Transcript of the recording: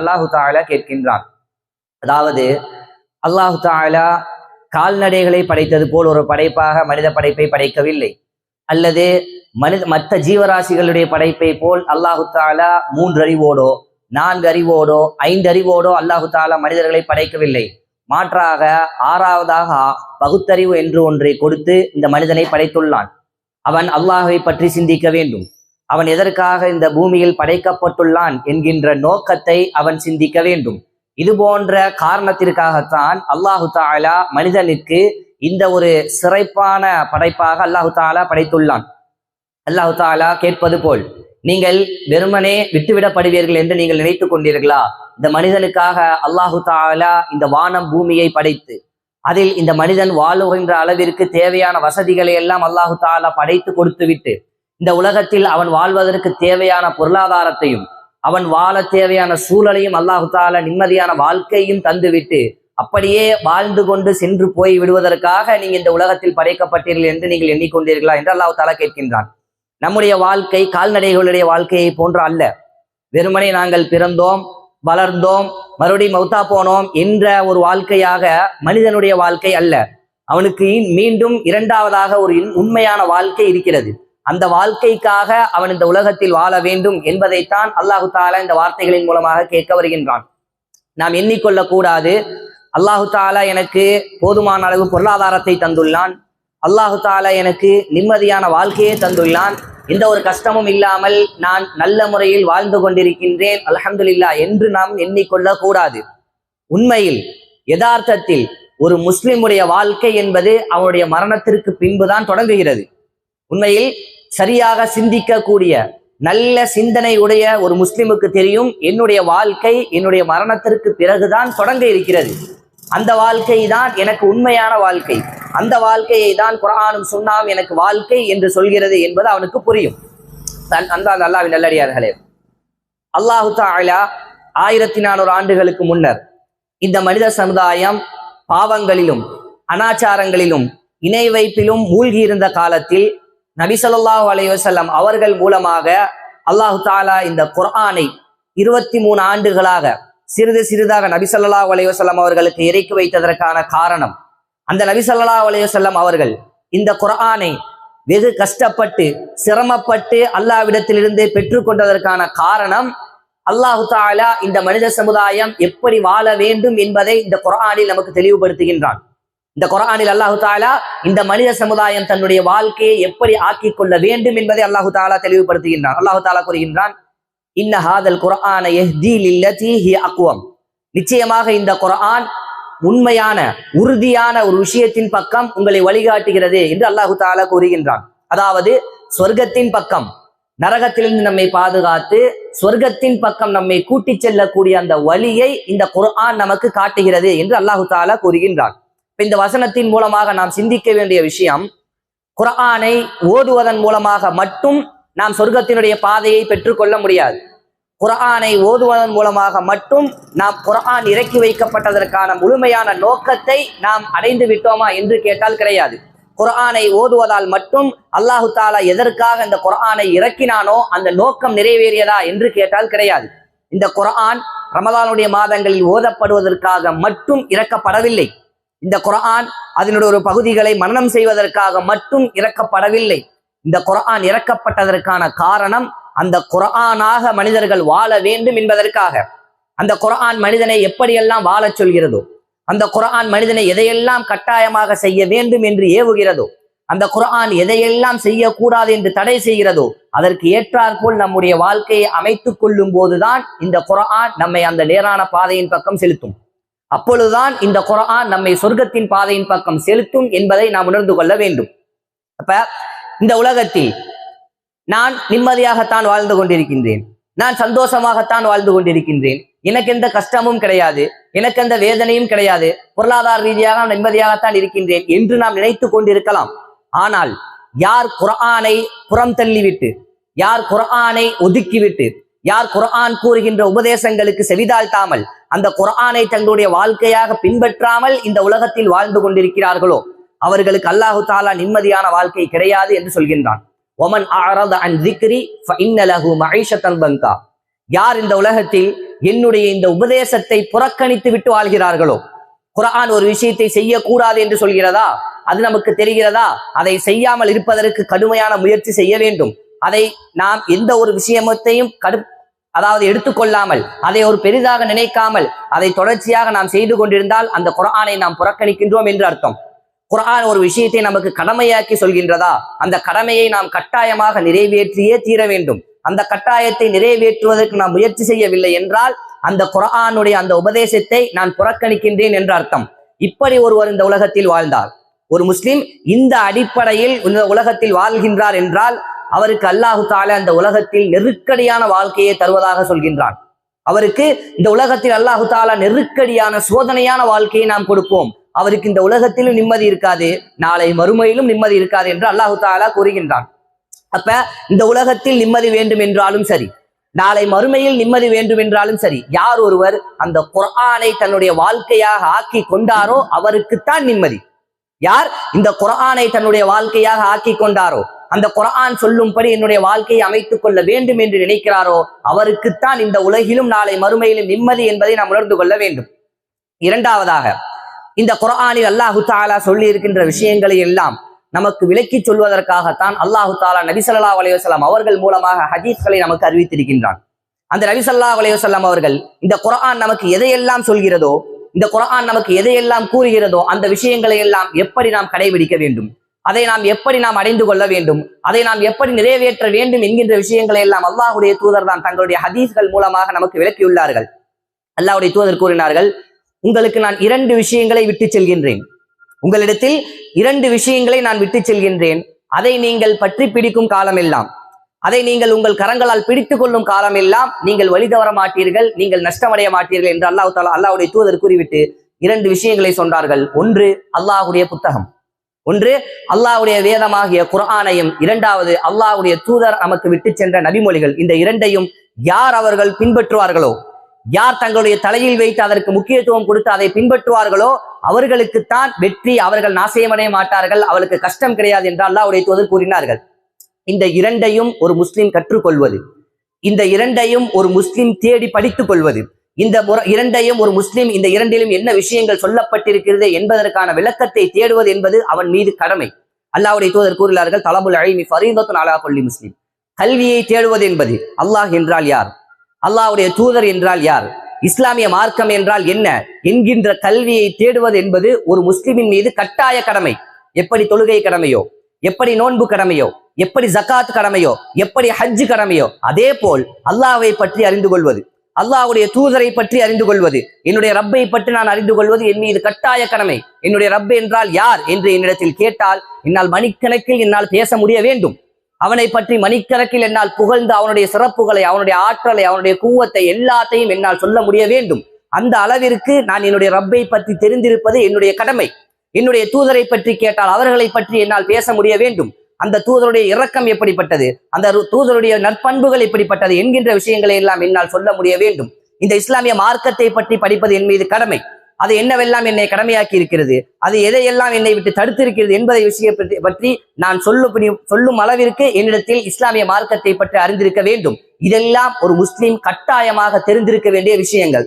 அல்லாஹு தாலா கேட்கின்றான். அதாவது அல்லாஹு தாலா கால்நடைகளை படைத்தது போல் ஒரு படைப்பாக மனித படைப்பை படைக்கவில்லை. அல்லது மனித மற்ற ஜீவராசிகளுடைய படைப்பை போல் அல்லாஹு தாலா மூன்று அறிவோடோ நான்கு அறிவோடோ ஐந்து அறிவோடோ அல்லாஹு தாலா மனிதர்களை படைக்கவில்லை. மாற்றாக ஆறாவதாக பகுத்தறிவு என்று ஒன்றை கொடுத்து இந்த மனிதனை படைத்துள்ளான். அவன் அல்லாஹை பற்றி சிந்திக்க வேண்டும். அவன் எதற்காக இந்த பூமியில் படைக்கப்பட்டுள்ளான் என்கின்ற நோக்கத்தை அவன் சிந்திக்க வேண்டும். இது போன்ற காரணத்திற்காகத்தான் அல்லாஹு தாலா மனிதனுக்கு இந்த ஒரு சிறப்பான படைப்பாக அல்லாஹு தாலா படைத்துள்ளான். அல்லாஹு தாலா கேட்பது போல் நீங்கள் வெறுமனே விட்டுவிடப்படுவீர்கள் என்று நீங்கள் நினைத்துக் கொண்டீர்களா? இந்த மனிதனுக்காக அல்லாஹு தாலா இந்த வானம் பூமியை படைத்து அதில் இந்த மனிதன் வாழுகின்ற அளவிற்கு தேவையான வசதிகளை எல்லாம் அல்லாஹு தாலா படைத்து கொடுத்து விட்டு இந்த உலகத்தில் அவன் வாழ்வதற்கு தேவையான பொருளாதாரத்தையும் அவன் வாழ தேவையான சூழலையும் அல்லாஹு தால நிம்மதியான வாழ்க்கையும் தந்துவிட்டு அப்படியே வாழ்ந்து கொண்டு சென்று போய் விடுவதற்காக நீங்க இந்த உலகத்தில் படைக்கப்பட்டீர்கள் என்று நீங்கள் எண்ணிக்கொண்டீர்களா என்று அல்லாஹு தாலா கேட்கின்றான். நம்முடைய வாழ்க்கை கால்நடைகளுடைய வாழ்க்கையை போன்று அல்ல. வெறுமனே நாங்கள் பிறந்தோம் வளர்ந்தோம் மறுபடியும் மௌத்தா போனோம் என்ற ஒரு வாழ்க்கையாக மனிதனுடைய வாழ்க்கை அல்ல. அவனுக்கு மீண்டும் இரண்டாவதாக ஒரு உண்மையான வாழ்க்கை இருக்கிறது. அந்த வாழ்க்கைக்காக அவன் இந்த உலகத்தில் வாழ வேண்டும் என்பதைத்தான் அல்லாஹு தாலா இந்த வார்த்தைகளின் மூலமாக கேட்க வருகின்றான். நாம் எண்ணிக்கொள்ள கூடாது அல்லாஹு தாலா எனக்கு போதுமான அளவு பொருளாதாரத்தை தந்துள்ளான். அல்லாஹு தாலா எனக்கு நிம்மதியான வாழ்க்கையை தந்துள்ளான். எந்த ஒரு கஷ்டமும் இல்லாமல் நான் நல்ல முறையில் வாழ்ந்து கொண்டிருக்கின்றேன். அல்ஹம்துலில்லா என்று நாம் எண்ணிக்கொள்ள கூடாது உண்மையில் யதார்த்தத்தில் ஒரு முஸ்லிமுடைய வாழ்க்கை என்பது அவனுடைய மரணத்திற்கு பின்புதான் தொடங்குகிறது. உண்மையில் சரியாக சிந்திக்கக்கூடிய நல்ல சிந்தனை உடைய ஒரு முஸ்லிமுக்கு தெரியும். என்னுடைய வாழ்க்கை என்னுடைய மரணத்திற்கு பிறகுதான் தொடங்க இருக்கிறது. அந்த வாழ்க்கை தான் எனக்கு உண்மையான வாழ்க்கை. அந்த வாழ்க்கையை தான் குரானும் சுண்ணாம் எனக்கு வாழ்க்கை என்று சொல்கிறது என்பது அவனுக்கு புரியும். தன் அந்த அல்லாவின் நல்லடியார்களே. அல்லாஹு தாலா ஆயிரத்தி நானூறு ஆண்டுகளுக்கு முன்னர் இந்த மனித சமுதாயம் பாவங்களிலும் அனாச்சாரங்களிலும் இணை வைப்பிலும் மூழ்கி இருந்த காலத்தில் நபி ஸல்லல்லாஹு அவர்கள் மூலமாக அல்லாஹு தாலா இந்த குர்ஆனை இருபத்தி மூணு ஆண்டுகளாக சிறிது சிறிதாக நபி ஸல்லல்லாஹு அவர்களுக்கு இறக்கி வைத்ததற்கான காரணம். அந்த நபி ஸல்லல்லாஹு அலைஹி அவர்கள் இந்த குர்ஆனை வெகு கஷ்டப்பட்டு சிரமப்பட்டு அல்லாவிடத்திலிருந்து பெற்றுக்கொண்டதற்கான காரணம் அல்லாஹு தாலா இந்த மனித சமுதாயம் எப்படி வாழ வேண்டும் என்பதை இந்த குரானில் நமக்கு தெளிவுபடுத்துகின்றான். இந்த குரானில் அல்லாஹு தாலா இந்த மனித சமுதாயம் தன்னுடைய வாழ்க்கையை எப்படி ஆக்கிக் கொள்ள வேண்டும் என்பதை அல்லாஹு தாலா தெளிவுபடுத்துகின்றான். அல்லாஹு தாலா கூறுகின்றான் இன்ன ஹாதல் குர்ஆன அக்குவம் நிச்சயமாக இந்த குரான் உண்மையான உறுதியான ஒரு விஷயத்தின் பக்கம் உங்களை வழிகாட்டுகிறது என்று அல்லாஹு தாலா கூறுகின்றான். அதாவது சொர்க்கத்தின் பக்கம் நரகத்திலிருந்து நம்மை பாதுகாத்து சொர்க்கத்தின் பக்கம் நம்மை கூட்டிச் செல்லக்கூடிய அந்த வழியை இந்த குரான் நமக்கு காட்டுகிறது என்று அல்லாஹு தாலா கூறுகின்றான். இந்த வசனத்தின் மூலமாக நாம் சிந்திக்க வேண்டிய விஷயம் குரானை ஓதுவதன் மூலமாக மட்டும் நாம் சொர்க்கத்தினுடைய பாதையை பெற்றுக்கொள்ள முடியாது. குரானை ஓதுவதன் மூலமாக மட்டும் நாம் குரான் இறக்கி வைக்கப்பட்டதற்கான முழுமையான நோக்கத்தை நாம் அடைந்து விட்டோமா என்று கேட்டால் கிடையாது. குரானை ஓதுவதால் மட்டும் அல்லாஹு தாலா எதற்காக இந்த குரானை இறக்கினானோ அந்த நோக்கம் நிறைவேறியதா என்று கேட்டால் கிடையாது. இந்த குரான் ரமதானுடைய மாதங்களில் ஓதப்படுவதற்காக மட்டும் இறக்கப்படவில்லை. இந்த குரான் அதனுடைய ஒரு பகுதிகளை மரணம் செய்வதற்காக மட்டும் இறக்கப்படவில்லை. இந்த குரான் இறக்கப்பட்டதற்கான காரணம் அந்த குரானாக மனிதர்கள் வாழ வேண்டும் என்பதற்காக. அந்த குரான் மனிதனை எப்படியெல்லாம் வாழச் சொல்கிறதோ அந்த குரான் மனிதனை எதையெல்லாம் கட்டாயமாக செய்ய வேண்டும் என்று ஏவுகிறதோ அந்த குரான் எதையெல்லாம் செய்யக்கூடாது என்று தடை செய்கிறதோ அதற்கு ஏற்றாற்போல் நம்முடைய வாழ்க்கையை அமைத்துக் கொள்ளும் போதுதான் இந்த குரான் நம்மை அந்த நேரான பாதையின் பக்கம் செலுத்தும். அப்பொழுதுதான் இந்த குரான் நம்மை சொர்க்கத்தின் பாதையின் பக்கம் செலுத்தும் என்பதை நாம் உணர்ந்து கொள்ள வேண்டும். அப்ப இந்த உலகத்தில் நான் நிம்மதியாகத்தான் வாழ்ந்து கொண்டிருக்கின்றேன். நான் சந்தோஷமாகத்தான் வாழ்ந்து கொண்டிருக்கின்றேன். எனக்கு எந்த கஷ்டமும் கிடையாது. எனக்கு எந்த வேதனையும் கிடையாது. பொருளாதார ரீதியாக நிம்மதியாகத்தான் இருக்கின்றேன் என்று நாம் நினைத்து கொண்டிருக்கலாம். ஆனால் யார் குரானை புறம் தள்ளிவிட்டு யார் குரானை ஒதுக்கிவிட்டு யார் குரான் கூறுகின்ற உபதேசங்களுக்கு செவிதாழ்த்தாமல் அந்த குரானை தங்களுடைய வாழ்க்கையாக பின்பற்றாமல் இந்த உலகத்தில் வாழ்ந்து கொண்டிருக்கிறார்களோ? அவர்களுக்கு அல்லாஹு தாலா நிம்மதியான வாழ்க்கை கிடையாது என்று சொல்கின்றான். ஒமன் அன் திக்ரி இன்னலகு லஹு பங்கா யார் இந்த உலகத்தில் என்னுடைய இந்த உபதேசத்தை புறக்கணித்து விட்டு வாழ்கிறார்களோ? குரான் ஒரு விஷயத்தை செய்யக்கூடாது என்று சொல்கிறதா? அது நமக்கு தெரிகிறதா? அதை செய்யாமல் இருப்பதற்கு கடுமையான முயற்சி செய்ய வேண்டும். அதை நாம் எந்த ஒரு விஷயத்தையும் கடு அதாவது எடுத்துக்கொள்ளாமல் அதை ஒரு பெரிதாக நினைக்காமல் அதை தொடர்ச்சியாக நாம் செய்து கொண்டிருந்தால் அந்த குரானை நாம் புறக்கணிக்கின்றோம் என்று அர்த்தம். குரான் ஒரு விஷயத்தை நமக்கு கடமையாக்கி சொல்கின்றதா? அந்த கடமையை நாம் கட்டாயமாக நிறைவேற்றியே தீர வேண்டும். அந்த கட்டாயத்தை நிறைவேற்றுவதற்கு நாம் முயற்சி செய்யவில்லை என்றால் அந்த குரானுடைய அந்த உபதேசத்தை நான் புறக்கணிக்கின்றேன் என்ற அர்த்தம். இப்படி ஒருவர் இந்த உலகத்தில் வாழ்ந்தார். ஒரு முஸ்லிம் இந்த அடிப்படையில் இந்த உலகத்தில் வாழ்கின்றார் என்றால் அவருக்கு அல்லாஹு தாலா அந்த உலகத்தில் நெருக்கடியான வாழ்க்கையை தருவதாக சொல்கின்றான். அவருக்கு இந்த உலகத்தில் அல்லாஹு தாலா நெருக்கடியான சோதனையான வாழ்க்கையை நாம் கொடுப்போம். அவருக்கு இந்த உலகத்திலும் நிம்மதி இருக்காது நாளை மறுமையிலும் நிம்மதி இருக்காது என்று அல்லாஹு தாலா கூறுகின்றான். அப்ப இந்த உலகத்தில் நிம்மதி வேண்டும் என்றாலும் சரி நாளை மறுமையில் நிம்மதி வேண்டும் என்றாலும் சரி யார் ஒருவர் அந்த குரானை தன்னுடைய வாழ்க்கையாக ஆக்கி கொண்டாரோ அவருக்குத்தான் நிம்மதி. யார் இந்த குரானை தன்னுடைய வாழ்க்கையாக ஆக்கி கொண்டாரோ? அந்த குரான் சொல்லும்படி என்னுடைய வாழ்க்கையை அமைத்துக் கொள்ள வேண்டும் என்று நினைக்கிறாரோ அவருக்குத்தான் இந்த உலகிலும் நாளை மறுமையிலும் நிம்மதி என்பதை நாம் உணர்ந்து கொள்ள வேண்டும். இரண்டாவதாக இந்த குரானில் அல்லாஹு தாலா சொல்லி இருக்கின்ற விஷயங்களை எல்லாம் நமக்கு விளக்கி சொல்வதற்காகத்தான் அல்லாஹு தாலா நபிசல்லா ஸல்லல்லாஹு அவர்கள் மூலமாக ஹதீஸ்களை நமக்கு அறிவித்திருக்கின்றான். அந்த நபிசல்லா ஸல்லல்லாஹு அவர்கள் இந்த குரான் நமக்கு எதையெல்லாம் சொல்கிறதோ இந்த குரான் நமக்கு எதையெல்லாம் கூறுகிறதோ அந்த விஷயங்களை எல்லாம் எப்படி நாம் கடைபிடிக்க வேண்டும்? அதை நாம் எப்படி நாம் அடைந்து கொள்ள வேண்டும்? அதை நாம் எப்படி நிறைவேற்ற வேண்டும் என்கின்ற விஷயங்களை எல்லாம் அல்லாஹுடைய தூதர் தான் தங்களுடைய ஹதீஸ்கள் மூலமாக நமக்கு விளக்கியுள்ளார்கள். அல்லாஹுடைய தூதர் கூறினார்கள் உங்களுக்கு நான் இரண்டு விஷயங்களை விட்டு செல்கின்றேன். உங்களிடத்தில் இரண்டு விஷயங்களை நான் விட்டு செல்கின்றேன். அதை நீங்கள் பற்றி பிடிக்கும் காலமெல்லாம் அதை நீங்கள் உங்கள் கரங்களால் பிடித்துக் கொள்ளும் காலம் எல்லாம் நீங்கள் வழி தவற மாட்டீர்கள் நீங்கள் நஷ்டமடைய மாட்டீர்கள் என்று அல்லாஹ் தாலா அல்லாஹ்வுடைய தூதர் கூறிவிட்டு இரண்டு விஷயங்களை சொன்னார்கள். ஒன்று அல்லாஹுடைய புத்தகம். ஒன்று அல்லாவுடைய வேதமாகிய குரானையும் இரண்டாவது அல்லாஹ்வுடைய தூதர் நமக்கு விட்டு சென்ற நபிமொழிகள். இந்த இரண்டையும் யார் அவர்கள் பின்பற்றுவார்களோ? யார் தங்களுடைய தலையில் வைத்து அதற்கு முக்கியத்துவம் கொடுத்து அதை பின்பற்றுவார்களோ? அவர்களுக்குத்தான் வெற்றி அவர்கள் நாசயமடைய மாட்டார்கள் அவளுக்கு கஷ்டம் கிடையாது என்று அல்லாவுடைய தூதர் கூறினார்கள். இந்த இரண்டையும் ஒரு முஸ்லிம் கற்றுக்கொள்வது. இந்த இரண்டையும் ஒரு முஸ்லிம் தேடி படித்துக் கொள்வது. இந்த இரண்டையும் ஒரு முஸ்லிம் இந்த இரண்டிலும் என்ன விஷயங்கள் சொல்லப்பட்டிருக்கிறது என்பதற்கான விளக்கத்தை தேடுவது என்பது அவன் மீது கடமை. அல்லாவுடைய தூதர் கூறுகிறார்கள் தலபுல் அழிமி ஃபரீதத்துன் அலா கொல்லி முஸ்லிம். கல்வியை தேடுவது என்பது அல்லாஹ் என்றால் யார்? அல்லாஹுடைய தூதர் என்றால் யார்? இஸ்லாமிய மார்க்கம் என்றால் என்ன? என்கின்ற கல்வியை தேடுவது என்பது ஒரு முஸ்லிமின் மீது கட்டாய கடமை. எப்படி தொழுகை கடமையோ எப்படி நோன்பு கடமையோ எப்படி ஜக்காத் கடமையோ எப்படி ஹஜ் கடமையோ அதே போல் அல்லாவை பற்றி அறிந்து கொள்வது. அல்லாஹுடைய தூதரை பற்றி அறிந்து கொள்வது. என்னுடைய ரப்பை பற்றி நான் அறிந்து கொள்வது என் மீது கட்டாய கடமை. என்னுடைய ரப் என்றால் யார் என்று என்னிடத்தில் கேட்டால் என்னால் மணிக்கணக்கில் என்னால் பேச முடிய வேண்டும். அவனை பற்றி மணிக்கணக்கில் என்னால் புகழ்ந்து அவனுடைய சிறப்புகளை அவனுடைய ஆற்றலை அவனுடைய கூவத்தை எல்லாத்தையும் என்னால் சொல்ல முடிய வேண்டும். அந்த அளவிற்கு நான் என்னுடைய ரப்பை பற்றி தெரிந்திருப்பது என்னுடைய கடமை. என்னுடைய தூதரை பற்றி கேட்டால் அவர்களை பற்றி என்னால் பேச முடிய வேண்டும். அந்த தூதருடைய இரக்கம் எப்படிப்பட்டது? அந்த தூதருடைய நற்பண்புகள் எப்படிப்பட்டது என்கின்ற விஷயங்களை எல்லாம் என்னால் சொல்ல முடிய வேண்டும். இந்த இஸ்லாமிய மார்க்கத்தை பற்றி படிப்பது என் மீது கடமை. அது என்னவெல்லாம் என்னை கடமையாக்கி இருக்கிறது? அது எதையெல்லாம் என்னை விட்டு தடுத்திருக்கிறது என்பதை விஷயம் பற்றி நான் சொல்லும் சொல்லும் அளவிற்கு என்னிடத்தில் இஸ்லாமிய மார்க்கத்தை பற்றி அறிந்திருக்க வேண்டும். இதெல்லாம் ஒரு முஸ்லீம் கட்டாயமாக தெரிந்திருக்க வேண்டிய விஷயங்கள்.